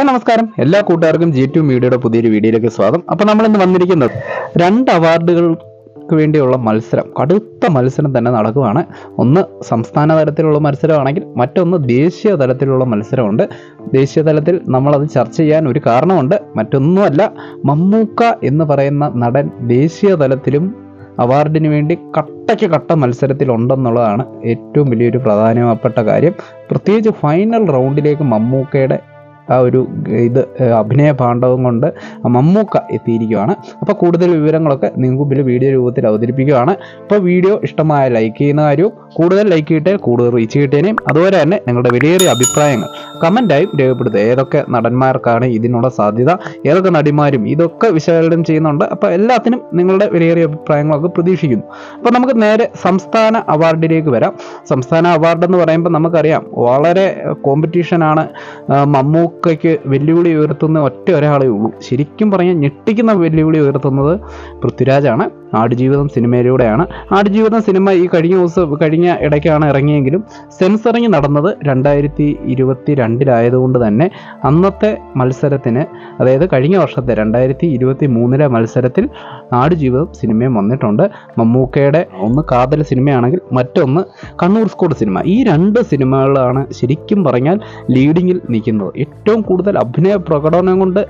Hi നമസ്കാരം. എല്ലാ കൂട്ടുകാർക്കും ജി ടു മീഡിയയുടെ പുതിയൊരു വീഡിയോയിലേക്ക് സ്വാഗതം. അപ്പോൾ നമ്മൾ ഇന്ന് വന്നിരിക്കുന്നത് രണ്ട് അവാർഡുകൾക്ക് വേണ്ടിയുള്ള മത്സരം കടുത്ത മത്സരം തന്നെ നടക്കുകയാണ്. ഒന്ന് സംസ്ഥാന തലത്തിലുള്ള മത്സരമാണെങ്കിൽ മറ്റൊന്ന് ദേശീയ തലത്തിലുള്ള മത്സരമുണ്ട്. ദേശീയ തലത്തിൽ നമ്മളത് ചർച്ച ചെയ്യാൻ ഒരു കാരണമുണ്ട്. മറ്റൊന്നുമല്ല മമ്മൂക്ക എന്ന് പറയുന്ന നടൻ ദേശീയ തലത്തിലും അവാർഡിന് വേണ്ടി കട്ടയ്ക്ക് കട്ട മത്സരത്തിലുണ്ടെന്നുള്ളതാണ് ഏറ്റവും വലിയൊരു പ്രധാനപ്പെട്ട കാര്യം. പ്രത്യേകിച്ച് ഫൈനൽ റൗണ്ടിലേക്ക് മമ്മൂക്കയുടെ ആ ഒരു ഇത് അഭിനയ പാണ്ഡവം കൊണ്ട് മമ്മൂക്ക എത്തിയിരിക്കുകയാണ്. അപ്പോൾ കൂടുതൽ വിവരങ്ങളൊക്കെ നിങ്ങൾക്ക് മുമ്പിൽ വീഡിയോ രൂപത്തിൽ അവതരിപ്പിക്കുകയാണ്. അപ്പോൾ വീഡിയോ ഇഷ്ടമായ ലൈക്ക് ചെയ്യുന്ന കാര്യവും കൂടുതൽ ലൈക്ക് കിട്ടിയ കൂടുതൽ റീച്ച് കിട്ടിയതിനെയും അതുപോലെ തന്നെ നിങ്ങളുടെ വിലയേറിയ അഭിപ്രായങ്ങൾ കമന്റായും രേഖപ്പെടുത്തുക. ഏതൊക്കെ നടന്മാർക്കാണ് ഇതിനുള്ള സാധ്യത? ഏതൊക്കെ നടിമാരും ഇതൊക്കെ വിശകലനം ചെയ്യുന്നുണ്ട്? അപ്പോൾ എല്ലാത്തിനും നിങ്ങളുടെ വിലയേറിയ അഭിപ്രായങ്ങളൊക്കെ പ്രതീക്ഷിക്കുന്നു. അപ്പോൾ നമുക്ക് നേരെ സംസ്ഥാന അവാർഡിലേക്ക് വരാം. സംസ്ഥാന അവാർഡ് എന്ന് പറയുമ്പോൾ നമുക്കറിയാം വളരെ കോമ്പറ്റീഷനാണ് മമ്മൂക്കയ്ക്ക് വെല്ലുവിളി ഉയർത്തുന്ന ഒറ്റ ഒരാളേ ഉള്ളൂ. ശരിക്കും പറഞ്ഞാൽ ഞെട്ടിക്കുന്ന വെല്ലുവിളി ഉയർത്തുന്നത് പൃഥ്വിരാജാണ്. ആടുജീവിതം സിനിമയിലൂടെയാണ്. ആടുജീവിതം സിനിമ ഈ കഴിഞ്ഞ ദിവസം കഴിഞ്ഞ ഇടയ്ക്കാണ് ഇറങ്ങിയെങ്കിലും സെൻസറിങ് നടന്നത് രണ്ടായിരത്തി ഇരുപത്തി രണ്ടിലായതുകൊണ്ട് തന്നെ അന്നത്തെ മത്സരത്തിന് അതായത് കഴിഞ്ഞ വർഷത്തെ രണ്ടായിരത്തി ഇരുപത്തി മൂന്നിലെ മത്സരത്തിൽ ആടുജീവിതം സിനിമയും വന്നിട്ടുണ്ട്. മമ്മൂക്കയുടെ ഒന്ന് കാതൽ സിനിമയാണെങ്കിൽ മറ്റൊന്ന് കണ്ണൂർ സ്കോഡ് സിനിമ. ഈ രണ്ട് സിനിമകളാണ് ശരിക്കും പറഞ്ഞാൽ ലീഡിങ്ങിൽ നിൽക്കുന്നത്. ഏറ്റവും കൂടുതൽ അഭിനയ പ്രകടനം കൊണ്ട്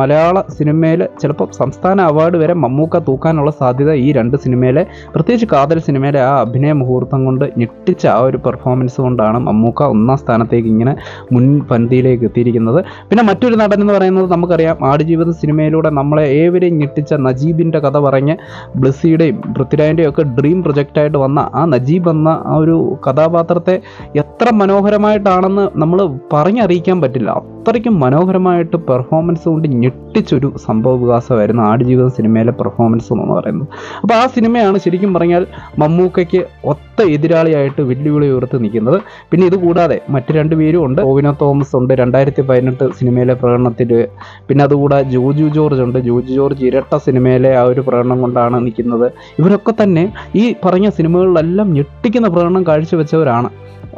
മലയാള സിനിമയിൽ ചിലപ്പോൾ സംസ്ഥാന അവാർഡ് വരെ മമ്മൂക്ക തൂക്കാനുള്ള സാധ്യത ഈ രണ്ട് സിനിമയിലെ പ്രത്യേകിച്ച് കാതൽ സിനിമയിലെ ആ അഭിനയ മുഹൂർത്തം കൊണ്ട് ഞെട്ടിച്ച ആ ഒരു പെർഫോമൻസ് കൊണ്ടാണ് മമ്മൂക്ക ഒന്നാം സ്ഥാനത്തേക്ക് ഇങ്ങനെ മുൻപന്തിയിലേക്ക് എത്തിയിരിക്കുന്നത്. പിന്നെ മറ്റൊരു നടൻ എന്ന് പറയുന്നത് നമുക്കറിയാം. ആടുജീവിത സിനിമയിലൂടെ നമ്മളെ ഏവരെയും ഞെട്ടിച്ച നജീബിന്റെ കഥ പറഞ്ഞ് ബ്ലസ്സിയുടെയും പൃഥ്വിരാജിന്റെയും ഒക്കെ ഡ്രീം പ്രൊജക്റ്റായിട്ട് വന്ന ആ നജീബ് എന്ന ആ ഒരു കഥാപാത്രത്തെ എത്ര മനോഹരമായിട്ടാണെന്ന് നമ്മൾ പറഞ്ഞറിയിക്കാൻ പറ്റില്ല. അത്രയ്ക്കും മനോഹരമായിട്ട് പെർഫോമൻസ് കൊണ്ട് ഞെട്ടിച്ചൊരു സംഭവ വികാസമായിരുന്നു ആടുജീവിതം സിനിമയിലെ പെർഫോമൻസ് എന്ന് പറയുന്നത്. അപ്പോൾ ആ സിനിമയാണ് ശരിക്കും പറഞ്ഞാൽ മമ്മൂക്കയ്ക്ക് ഒത്ത എതിരാളിയായിട്ട് വെല്ലുവിളി ഉയർത്തി നിൽക്കുന്നത്. പിന്നെ ഇതുകൂടാതെ മറ്റ് രണ്ട് പേരും ഉണ്ട്. ഓവിനോ തോമസ് ഉണ്ട് രണ്ടായിരത്തി പതിനെട്ട് സിനിമയിലെ പ്രകടനത്തിൽ. പിന്നെ അതുകൂടാതെ ജോജു ജോർജ് ഉണ്ട്. ജോജു ജോർജ് ഇരട്ട സിനിമയിലെ ആ ഒരു പ്രകടനം കൊണ്ടാണ് നിൽക്കുന്നത്. ഇവരൊക്കെ തന്നെ ഈ പറഞ്ഞ സിനിമകളിലെല്ലാം ഞെട്ടിക്കുന്ന പ്രകടനം കാഴ്ചവെച്ചവരാണ്.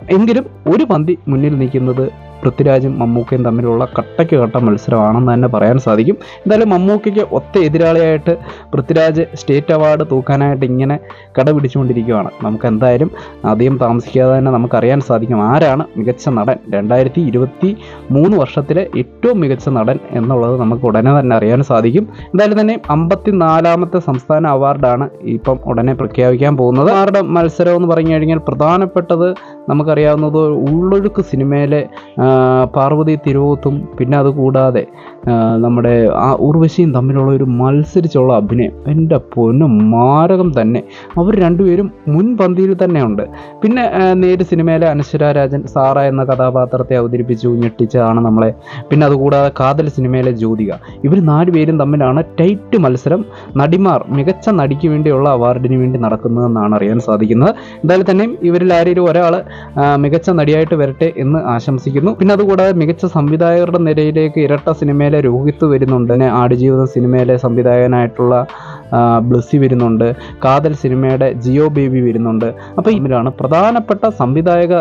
എങ്കിലും ഒരു പന്തി മുന്നിൽ നിൽക്കുന്നത് പൃഥ്വിരാജും മമ്മൂക്കയും തമ്മിലുള്ള കട്ടയ്ക്ക് കട്ട മത്സരമാണെന്ന് തന്നെ പറയാൻ സാധിക്കും. എന്തായാലും മമ്മൂക്കയ്ക്ക് ഒത്ത എതിരാളിയായിട്ട് പൃഥ്വിരാജ് സ്റ്റേറ്റ് അവാർഡ് തൂക്കാനായിട്ട് ഇങ്ങനെ കടപിടിച്ചുകൊണ്ടിരിക്കുകയാണ് നമുക്ക് എന്തായാലും അധികം താമസിക്കാതെ തന്നെ നമുക്കറിയാൻ സാധിക്കും ആരാണ് മികച്ച നടൻ. രണ്ടായിരത്തി ഇരുപത്തി മൂന്ന് വർഷത്തിലെ ഏറ്റവും മികച്ച നടൻ എന്നുള്ളത് നമുക്ക് ഉടനെ തന്നെ അറിയാൻ സാധിക്കും. എന്തായാലും തന്നെ അമ്പത്തി നാലാമത്തെ സംസ്ഥാന അവാർഡാണ് ഇപ്പം ഉടനെ പ്രഖ്യാപിക്കാൻ പോകുന്നത്. അവാർഡ് മത്സരം എന്ന് പറഞ്ഞു കഴിഞ്ഞാൽ പ്രധാനപ്പെട്ടത് നമുക്കറിയാവുന്നത് ഉള്ളൊഴുക്ക് സിനിമയിലെ പാർവതി തിരുവോത്തും പിന്നെ അതുകൂടാതെ നമ്മുടെ ആ ഉർവശിയും തമ്മിലുള്ള ഒരു മത്സരിച്ചുള്ള അഭിനയം. എന്റെ പൊന്നു മാരകം തന്നെ. അവർ രണ്ടുപേരും മുൻപന്തിയിൽ തന്നെയുണ്ട്. പിന്നെ നേര് സിനിമയിലെ അനശ്വര രാജൻ സാറ എന്ന കഥാപാത്രത്തെ അവതരിപ്പിച്ചു ഞെട്ടിച്ചതാണ് നമ്മളെ. പിന്നെ അതുകൂടാതെ കാതൽ സിനിമയിലെ ജ്യോതിക. ഇവർ നാലുപേരും തമ്മിലാണ് ടൈറ്റ് മത്സരം. നടിമാർ മികച്ച നടിക്ക് വേണ്ടിയുള്ള അവാർഡിന് വേണ്ടി നടക്കുന്നതെന്നാണ് അറിയാൻ സാധിക്കുന്നത്. എന്തായാലും തന്നെയും ഇവരിൽ ആരെങ്കിലും ഒരാൾ മികച്ച നടിയായിട്ട് വരട്ടെ എന്ന് ആശംസിക്കുന്നു. പിന്നെ അതുകൂടാതെ മികച്ച സംവിധായകരുടെ നിരയിലേക്ക് ഇരട്ട സിനിമയിലെ രോഹിത്ത് വരുന്നുണ്ട്. പിന്നെ ആടുജീവിതം സിനിമയിലെ സംവിധായകനായിട്ടുള്ള ബ്ലസ്സി വരുന്നുണ്ട്. കാതൽ സിനിമയുടെ ജിയോ ബേബി വരുന്നുണ്ട്. അപ്പോൾ ഇവരാണ് പ്രധാനപ്പെട്ട സംവിധായക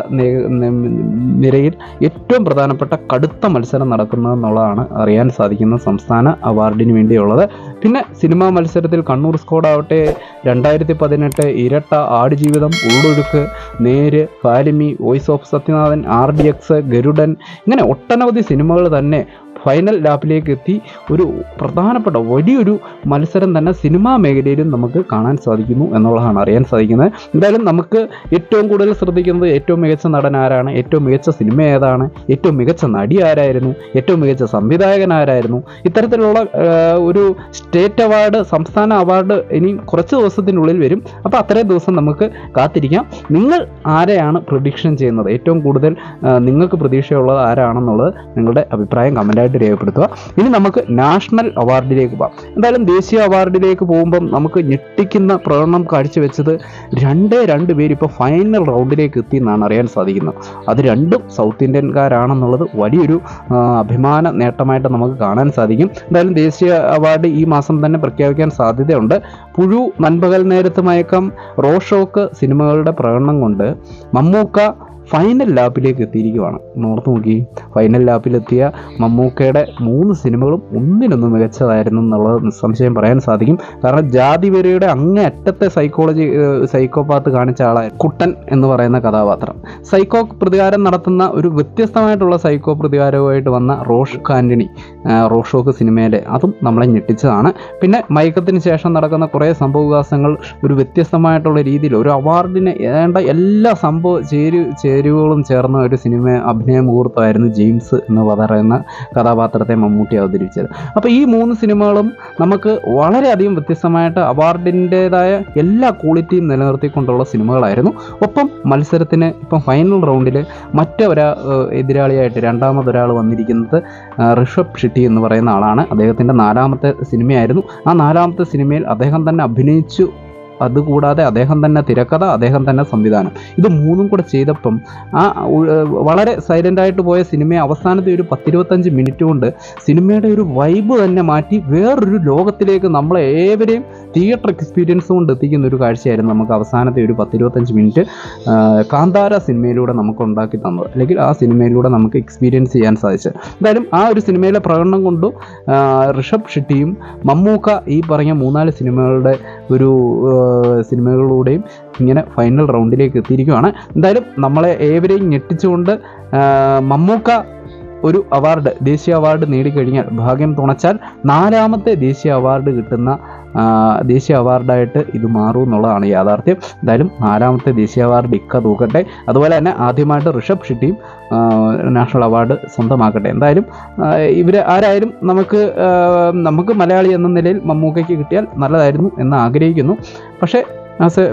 നിരയിൽ ഏറ്റവും പ്രധാനപ്പെട്ട കടുത്ത മത്സരം നടക്കുന്നത് എന്നുള്ളതാണ് അറിയാൻ സാധിക്കുന്ന സംസ്ഥാന അവാർഡിന് വേണ്ടിയുള്ളത്. പിന്നെ സിനിമാ മത്സരത്തിൽ കണ്ണൂർ സ്കോഡ് ആവട്ടെ രണ്ടായിരത്തി പതിനെട്ട് Iratta Aadujeevitham Ullozhukku Neru Falimy voice of Sathyanathan R D X Garudan ഇങ്ങനെ ഒട്ടനവധി സിനിമകൾ തന്നെ ഫൈനൽ ലാപ്പിലേക്ക് എത്തി ഒരു പ്രധാനപ്പെട്ട വലിയൊരു മത്സരം തന്നെ സിനിമാ മേഖലയിലും നമുക്ക് കാണാൻ സാധിക്കുന്നു എന്നുള്ളതാണ് അറിയാൻ സാധിക്കുന്നത്. എന്തായാലും നമുക്ക് ഏറ്റവും കൂടുതൽ ശ്രദ്ധിക്കുന്നത് ഏറ്റവും മികച്ച നടൻ ആരാണ്? ഏറ്റവും മികച്ച സിനിമ ഏതാണ്? ഏറ്റവും മികച്ച നടി ആരായിരുന്നു? ഏറ്റവും മികച്ച സംവിധായകൻ ആരായിരുന്നു? ഇത്തരത്തിലുള്ള ഒരു സ്റ്റേറ്റ് അവാർഡ് സംസ്ഥാന അവാർഡ് ഇനി കുറച്ച് ദിവസത്തിനുള്ളിൽ വരും. അപ്പോൾ അത്രയും ദിവസം നമുക്ക് കാത്തിരിക്കാം. നിങ്ങൾ ആരെയാണ് പ്രൊഡിക്ഷൻ ചെയ്യുന്നത്? ഏറ്റവും കൂടുതൽ നിങ്ങൾക്ക് പ്രതീക്ഷയുള്ളത് ആരാണെന്നുള്ളത് നിങ്ങളുടെ അഭിപ്രായം കമന്റായിട്ട് രേഖപ്പെടുത്തുക. ഇനി നമുക്ക് നാഷണൽ അവാർഡിലേക്ക് പോകാം. എന്തായാലും ദേശീയ അവാർഡിലേക്ക് പോകുമ്പം നമുക്ക് ഞെട്ടിക്കുന്ന പ്രകടനം കാഴ്ചവെച്ചത് രണ്ടേ രണ്ട് പേര് ഇപ്പോൾ ഫൈനൽ റൗണ്ടിലേക്ക് എത്തി എന്നാണ് അറിയാൻ സാധിക്കുന്നത്. അത് രണ്ടും സൗത്ത് ഇന്ത്യൻകാരാണെന്നുള്ളത് വലിയൊരു അഭിമാന നേട്ടമായിട്ട് നമുക്ക് കാണാൻ സാധിക്കും. എന്തായാലും ദേശീയ അവാർഡ് ഈ മാസം തന്നെ പ്രഖ്യാപിക്കാൻ സാധ്യതയുണ്ട്. പുഴു നൻപകൽ നേരത്ത് മയക്കം റോഷോക്ക് സിനിമകളുടെ പ്രകടനം കൊണ്ട് മമ്മൂക്ക ഫൈനൽ ലാപ്പിലേക്ക് എത്തിയിരിക്കുവാണ്. നോർത്ത് നോക്കി. ഫൈനൽ ലാപ്പിലെത്തിയ മമ്മൂക്കയുടെ മൂന്ന് സിനിമകളും ഒന്നിനൊന്നും മികച്ചതായിരുന്നു എന്നുള്ളത് നിസ്സംശയം പറയാൻ സാധിക്കും. കാരണം ജാതി വരയുടെ അങ്ങേ അറ്റത്തെ സൈക്കോളജി സൈക്കോപാത്ത് കാണിച്ച ആളായിരുന്നു കുട്ടൻ എന്ന് പറയുന്ന കഥാപാത്രം. സൈക്കോ പ്രതികാരം നടത്തുന്ന ഒരു വ്യത്യസ്തമായിട്ടുള്ള സൈക്കോ പ്രതികാരവുമായിട്ട് വന്ന റോഷ് ആന്റണി റോഷോക്ക് സിനിമയിലെ അതും നമ്മളെ ഞെട്ടിച്ചതാണ്. പിന്നെ മയക്കത്തിന് ശേഷം നടക്കുന്ന കുറേ സംഭവവികാസങ്ങൾ ഒരു വ്യത്യസ്തമായിട്ടുള്ള രീതിയിൽ ഒരു അവാർഡിന് വേണ്ട എല്ലാ സംഭവം ചേരു ചേരുവകളും ചേർന്ന ഒരു സിനിമ അഭിനയ മുഹൂർത്തമായിരുന്നു ജെയിംസ് എന്ന് പറയുന്ന കഥാപാത്രത്തെ മമ്മൂട്ടി അവതരിപ്പിച്ചത്. അപ്പോൾ ഈ മൂന്ന് സിനിമകളും നമുക്ക് വളരെയധികം വ്യത്യസ്തമായിട്ട് അവാർഡിന്റെതായ എല്ലാ ക്വാളിറ്റിയും നിലനിർത്തിക്കൊണ്ടുള്ള സിനിമകളായിരുന്നു. ഒപ്പം മത്സരത്തിന് ഇപ്പം ഫൈനൽ റൗണ്ടിൽ മറ്റൊരാ എതിരാളിയായിട്ട് രണ്ടാമതൊരാൾ വന്നിരിക്കുന്നത് ഋഷഭ് ഷെട്ടി എന്ന് പറയുന്ന ആളാണ്. അദ്ദേഹത്തിന്റെ നാലാമത്തെ സിനിമയായിരുന്നു. ആ നാലാമത്തെ സിനിമയിൽ അദ്ദേഹം തന്നെ അഭിനയിച്ചു അതുകൂടാതെ അദ്ദേഹം തന്നെ തിരക്കഥ അദ്ദേഹം തന്നെ സംവിധാനം. ഇത് മൂന്നും കൂടെ ചെയ്തപ്പം ആ വളരെ സൈലന്റ് ആയിട്ട് പോയ സിനിമയെ അവസാനത്തെ ഒരു പത്തിരുപത്തഞ്ച് മിനിറ്റ് കൊണ്ട് സിനിമയുടെ ഒരു വൈബ് തന്നെ മാറ്റി വേറൊരു ലോകത്തിലേക്ക് നമ്മളെ ഏവരെയും തിയേറ്റർ എക്സ്പീരിയൻസ് കൊണ്ട് എത്തിക്കുന്ന ഒരു കാഴ്ചയായിരുന്നു നമുക്ക് അവസാനത്തെ ഒരു പത്തിരുപത്തഞ്ച് മിനിറ്റ് കാന്താര സിനിമയിലൂടെ നമുക്ക് ഉണ്ടാക്കി തന്നത്. അല്ലെങ്കിൽ ആ സിനിമയിലൂടെ നമുക്ക് എക്സ്പീരിയൻസ് ചെയ്യാൻ സാധിച്ചത്. എന്തായാലും ആ ഒരു സിനിമയിലെ പ്രകടനം കൊണ്ടും ഋഷഭ് ഷെട്ടിയും മമ്മൂക്ക ഈ പറഞ്ഞ മൂന്നാൽ സിനിമകളുടെ ഒരു സിനിമകളിലൂടെയും ഇങ്ങനെ ഫൈനൽ റൗണ്ടിലേക്ക് എത്തിയിരിക്കുകയാണ്. എന്തായാലും നമ്മളെ ഏവരെയും ഞെട്ടിച്ചുകൊണ്ട് മമ്മൂക്ക ഒരു അവാർഡ് ദേശീയ അവാർഡ് നേടിക്കഴിഞ്ഞാൽ ഭാഗ്യം തുണച്ചാൽ നാലാമത്തെ ദേശീയ അവാർഡ് കിട്ടുന്ന ദേശീയ അവാർഡായിട്ട് ഇത് മാറും എന്നുള്ളതാണ് യാഥാർത്ഥ്യം. എന്തായാലും നാലാമത്തെ ദേശീയ അവാർഡ് ഇക്ക തൂക്കട്ടെ. അതുപോലെ തന്നെ ആദ്യമായിട്ട് ഋഷഭ് ഷെട്ടിയും നാഷണൽ അവാർഡ് സ്വന്തമാക്കട്ടെ. എന്തായാലും ഇവർ ആരായാലും നമുക്ക് നമുക്ക് മലയാളി എന്ന നിലയിൽ മമ്മൂക്കയ്ക്ക് കിട്ടിയാൽ നല്ലതായിരുന്നു എന്ന് ആഗ്രഹിക്കുന്നു. പക്ഷേ ആസ്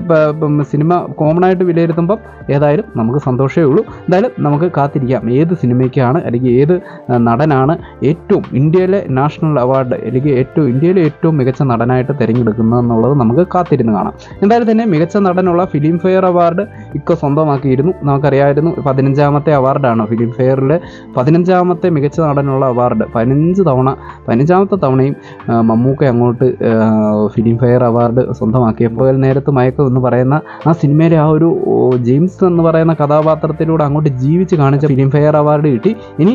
സിനിമ കോമൺ ആയിട്ട് വിലയിരുത്തുമ്പം ഏതായാലും നമുക്ക് സന്തോഷമേ ഉള്ളൂ. എന്തായാലും നമുക്ക് കാത്തിരിക്കാം. ഏത് സിനിമയ്ക്കാണ് അല്ലെങ്കിൽ ഏത് നടനാണ് ഏറ്റവും ഇന്ത്യയിലെ നാഷണൽ അവാർഡ് അല്ലെങ്കിൽ ഏറ്റവും ഇന്ത്യയിലെ ഏറ്റവും മികച്ച നടനായിട്ട് തിരഞ്ഞെടുക്കുന്നത് എന്നുള്ളത് നമുക്ക് കാത്തിരുന്ന് കാണാം. എന്തായാലും തന്നെ മികച്ച നടനുള്ള ഫിലിം ഫെയർ അവാർഡ് ഇക്ക സ്വന്തമാക്കിയിരുന്നു. നമുക്കറിയാമായിരുന്നു പതിനഞ്ചാമത്തെ അവാർഡാണ് ഫിലിം ഫെയറിൽ പതിനഞ്ചാമത്തെ മികച്ച നടനുള്ള അവാർഡ്. പതിനഞ്ച് തവണ പതിനഞ്ചാമത്തെ തവണയും മമ്മൂക്ക അങ്ങോട്ട് ഫിലിം ഫെയർ അവാർഡ് സ്വന്തമാക്കിയപ്പോൾ നേരത്ത് മയക്കം എന്ന് പറയുന്ന ആ സിനിമയിലെ ആ ഒരു ജെയിംസ് എന്ന് പറയുന്ന കഥാപാത്രത്തിലൂടെ അങ്ങോട്ട് ജീവിച്ച് കാണിച്ച ഫിലിം ഫെയർ അവാർഡ് കിട്ടി. ഇനി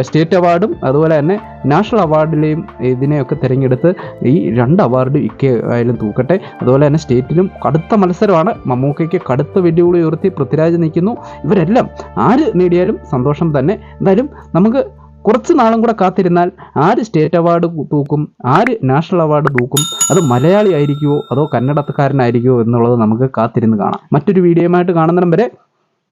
സ്റ്റേറ്റ് അവാർഡും അതുപോലെ തന്നെ നാഷണൽ അവാർഡിലെയും ഇതിനെയൊക്കെ തിരഞ്ഞെടുത്ത് ഈ രണ്ട് അവാർഡ് ഇക്ക ആയാലും തൂക്കട്ടെ. അതുപോലെ തന്നെ സ്റ്റേറ്റിലും കടുത്ത മത്സരമാണ്. മമ്മൂക്കയ്ക്ക് കടുത്ത വെല്ലുവിളി ഉയർത്തി പൃഥ്വിരാജ് നിൽക്കുന്നു. ഇവരെല്ലാം ആര് നേടിയാലും സന്തോഷം തന്നെ. എന്തായാലും നമുക്ക് കുറച്ച് നാളും കൂടെ കാത്തിരുന്നാൽ ആര് സ്റ്റേറ്റ് അവാർഡ് തൂക്കും? ആര് നാഷണൽ അവാർഡ് തൂക്കും? അത് മലയാളി ആയിരിക്കുമോ അതോ കന്നഡക്കാരനായിരിക്കുമോ എന്നുള്ളത് നമുക്ക് കാത്തിരുന്ന് കാണാം. മറ്റൊരു വീഡിയോയുമായിട്ട് കാണുന്നിടം വരെ